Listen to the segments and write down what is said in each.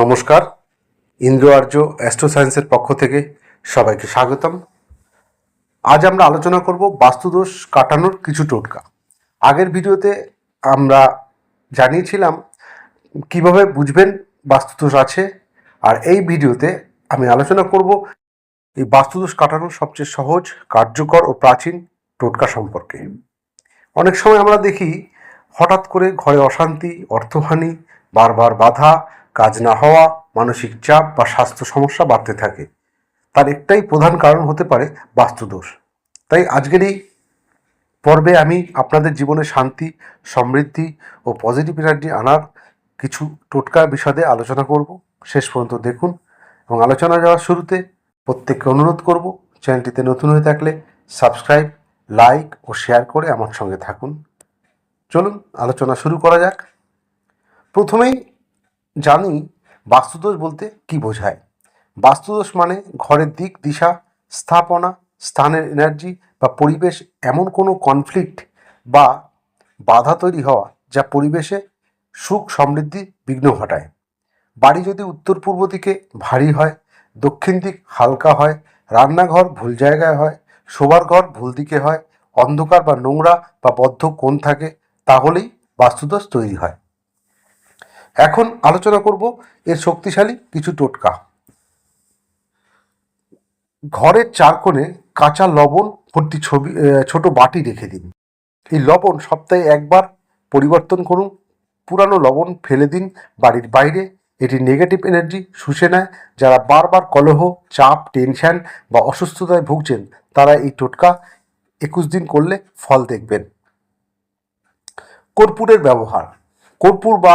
নমস্কার। ইন্দ্র আর্য অ্যাস্ট্রো সায়েন্সের পক্ষ থেকে সবাইকে স্বাগতম। আজ আমরা আলোচনা করব বাস্তুদোষ কাটানোর কিছু টোটকা। আগের ভিডিওতে আমরা জানিয়েছিলাম কীভাবে বুঝবেন বাস্তুদোষ আছে, আর এই ভিডিওতে আমি আলোচনা করব এই বাস্তুদোষ কাটানোর সবচেয়ে সহজ, কার্যকর ও প্রাচীন টোটকা সম্পর্কে। অনেক সময় আমরা দেখি হঠাৎ করে ঘরে অশান্তি, অর্থহানি, বারবার বাধা কাজ না হওয়া, মানসিক চাপ বা স্বাস্থ্য সমস্যা বাড়তে থাকে। তার একটাই প্রধান কারণ হতে পারে বাস্তুদোষ। তাই আজকের এই পর্বে আমি আপনাদের জীবনে শান্তি, সমৃদ্ধি ও পজিটিভ এনার্জি আনার কিছু টোটকা বিশদে আলোচনা করব। শেষ পর্যন্ত দেখুন এবং আলোচনা যাওয়ার শুরুতে প্রত্যেককে অনুরোধ করব, চ্যানেলটিতে নতুন হয়ে থাকলে সাবস্ক্রাইব, লাইক ও শেয়ার করে আমার সঙ্গে থাকুন। চলুন, আলোচনা শুরু করা যাক। প্রথমেই জানি বাস্তুদোষ বলতে কি বোঝায়। বাস্তুদোষ মানে ঘরের দিক, দিশা, স্থাপনা, স্থানের এনার্জি বা পরিবেশ এমন কোনো কনফ্লিক্ট বা বাধা তৈরি হওয়া যা পরিবেশে সুখ সমৃদ্ধি, বিঘ্ন ঘটায়। বাড়ি যদি উত্তর পূর্ব দিকে ভারী হয়, দক্ষিণ দিক হালকা হয়, রান্নাঘর ভুল জায়গায় হয়, শোবার ঘর ভুল দিকে হয়, অন্ধকার বা নোংরা বা বদ্ধ কোণ থাকে, তাহলেই বাস্তুদোষ তৈরি হয়। এখন আলোচনা করব এর শক্তিশালী কিছু টোটকা। ঘরের চার কোণে কাঁচা লবণ ভর্তি ছবি ছোট বাটি রেখে দিন। এই লবণ সপ্তাহে একবার পরিবর্তন করুন। পুরানো লবণ ফেলে দিন বাড়ির বাইরে। এটি নেগেটিভ এনার্জি শুষে নেয়। যারা বারবার কলহ, চাপ টেনশন বা অসুস্থতায় ভুগছেন, তারা এই টোটকা একুশ দিন করলে ফল দেখবেন। কর্পূরের ব্যবহার। কর্পূর বা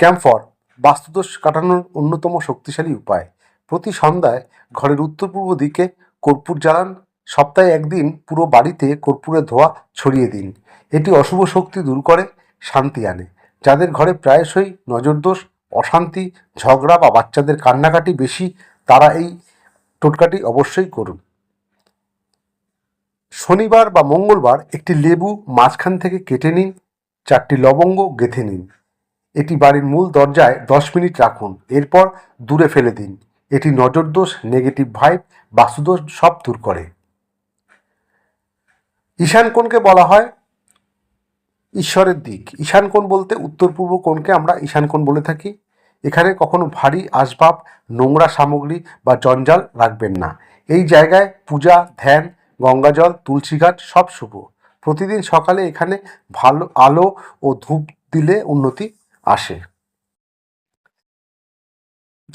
ক্যাম্ফর, বাস্তুদোষ কাটানোর অন্যতম শক্তিশালী উপায়। প্রতি সন্ধ্যায় ঘরের উত্তর পূর্ব দিকে কর্পূর জ্বালান, সপ্তাহে একদিন পুরো বাড়িতে কর্পূরের ধোয়া ছড়িয়ে দিন। এটি অশুভ শক্তি দূর করে, শান্তি আনে। যাদের ঘরে প্রায়শই নজরদোষ, অশান্তি, ঝগড়া বা বাচ্চাদের কান্নাকাটি বেশি, তারা এই টোটকাটি অবশ্যই করুন। শনিবার বা মঙ্গলবার একটি লেবু মাঝখান থেকে কেটে নিন, চারটি লবঙ্গ গেঁথে নিন। এটি বাড়ির মূল দরজায় দশ মিনিট রাখুন, এরপর দূরে ফেলে দিন। এটি নজরদোষ, নেগেটিভ ভাইব, বাস্তুদোষ সব দূর করে। ঈশান কোণকে বলা হয় ঈশ্বরের দিক। ঈশান কোণ বলতে উত্তর পূর্ব কোণকে আমরা ঈশান কোণ বলে থাকি। এখানে কখনো ভারী আসবাব, নোংরা সামগ্রী বা জঞ্জাল রাখবেন না। এই জায়গায় পূজা, ধ্যান, গঙ্গাজল, তুলসী গাছ সব শুভ। প্রতিদিন সকালে এখানে ভালো আলো ও ধূপ দিলে উন্নতি আসে।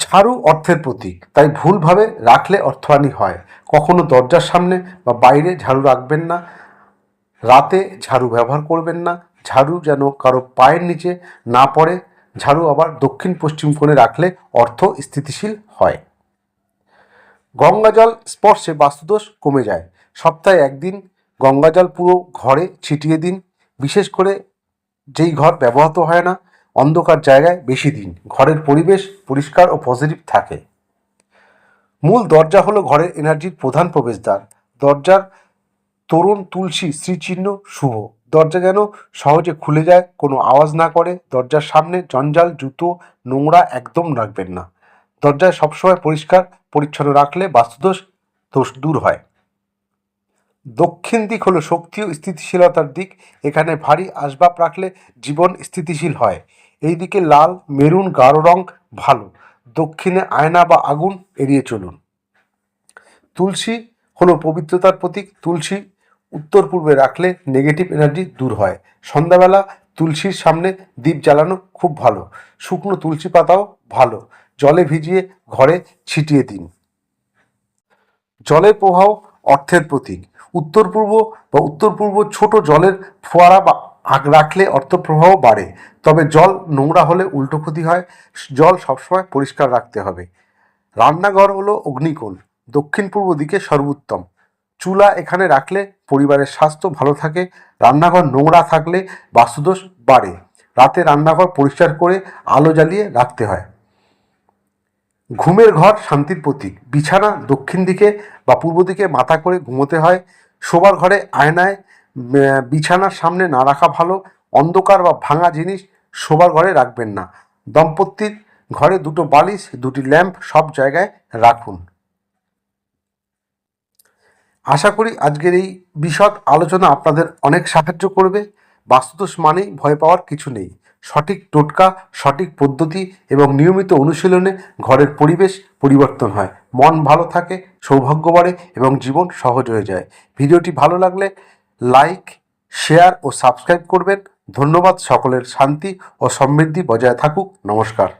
ঝাড়ু অর্থের প্রতীক, তাই ভুলভাবে রাখলে অর্থহানি হয়। কখনো দরজার সামনে বা বাইরে ঝাড়ু রাখবেন না, রাতে ঝাড়ু ব্যবহার করবেন না। ঝাড়ু যেন কারও পায়ের নিচে না পড়ে, ঝাড়ু আবার দক্ষিণ পশ্চিম কোণে রাখলে অর্থ স্থিতিশীল হয়। গঙ্গাজল স্পর্শে বাস্তুদোষ কমে যায়। সপ্তাহে একদিন গঙ্গাজল পুরো ঘরে ছিটিয়ে দিন। বিশেষ করে যেই ঘর ব্যবহৃত হয় না অন্ধকার জায়গায় বেশি দিন। ঘরের পরিবেশ পরিষ্কার ও পজিটিভ থাকে। মূল দরজা হলো ঘরের এনার্জির প্রধান প্রবেশদ্বার। দরজার তরুণ তুলসী শ্রীচিহ্ন শুভ। দরজা যেন সহজে খুলে যায়, কোনো আওয়াজ না করে। দরজার সামনে জঞ্জাল, জুতো, নোংরা একদম রাখবেন না। দরজায় সবসময় পরিষ্কার, পরিচ্ছন্ন রাখলে বাস্তুদোষ, দোষ দূর হয়। দক্ষিণ দিক হলো শক্তি ও স্থিতিশীলতার দিক। এখানে ভারী আসবাব রাখলে জীবন স্থিতিশীল হয়। এই দিকে লাল, মেরুন, গাঢ় রং ভালো। দক্ষিণে আয়না বা আগুন, এড়িয়ে চলুন। তুলসী হলো পবিত্রতার প্রতীক। তুলসী উত্তর পূর্বে রাখলে নেগেটিভ এনার্জি দূর হয়। সন্ধ্যাবেলা তুলসীর সামনে দ্বীপ জ্বালানো খুব ভালো। শুকনো তুলসী পাতাও ভালো। জলে ভিজিয়ে ঘরে ছিটিয়ে দিন। জলের প্রবাহ অর্থের প্রতীক। উত্তর পূর্ব বা উত্তর পূর্ব ছোট জলের ফোয়ারা বা আগ রাখলে অর্থপ্রবাহ বাড়ে, তবে জল নোংরা হলে উল্টো ক্ষতি হয়। জল সবসময় পরিষ্কার রাখতে হবে। রান্নাঘর হলো অগ্নিকোণ দক্ষিণ পূর্ব দিকে সর্বোত্তম। চুলা এখানে রাখলে পরিবারের স্বাস্থ্য ভালো থাকে, রান্নাঘর নোংরা থাকলে বাস্তুদোষ বাড়ে। রাতে রান্নাঘর পরিষ্কার করে আলো জ্বালিয়ে রাখতে হয়। ঘুমের ঘর শান্তির প্রতীক। বিছানা দক্ষিণ দিকে বা পূর্ব দিকে মাথা করে ঘুমোতে হয়। শোবার ঘরে আয়নায় বিছানার সামনে না রাখা ভালো, অন্ধকার বা ভাঙা জিনিস শোবার ঘরে রাখবেন না। দম্পতির ঘরে দুটো বালিশ, দুটি ল্যাম্প সব জায়গায় রাখুন। আশা করি আজকের এই বিশদ আলোচনা আপনাদের অনেক সাহায্য করবে। বাস্তুদোষ মানেই ভয় পাওয়ার কিছু নেই। সঠিক টোটকা, সঠিক পদ্ধতি এবং নিয়মিত অনুশীলনে ঘরের পরিবেশ পরিবর্তন হয়। মন ভালো থাকে, সৌভাগ্য বাড়ে এবং জীবন সহজ হয়ে যায়। ভিডিওটি ভালো লাগলে লাইক শেয়ার ও সাবস্ক্রাইব করবেন। ধন্যবাদ সকলের শান্তি ও সমৃদ্ধি বজায় থাকুক। নমস্কার।